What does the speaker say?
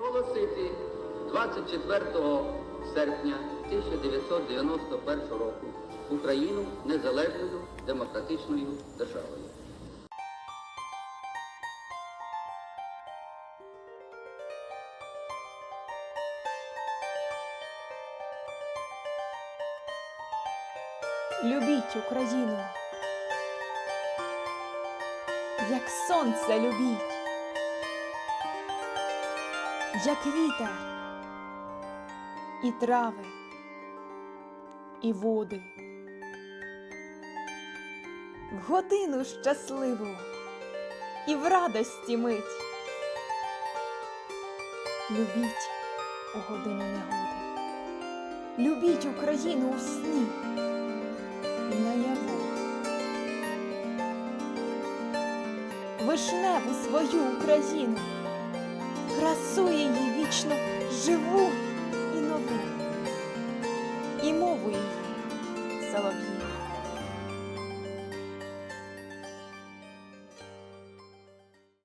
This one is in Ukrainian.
Оголосити 24 серпня 1991 року Україну незалежною демократичною державою. Любіть Україну, як сонце любіть, як вітер, і трави, і води. В годину щасливу і в радості мить. Любіть у годину негоди, любіть Україну у сні і наяву. Вишневу свою Україну, живу і нову, і мову її солов'їну.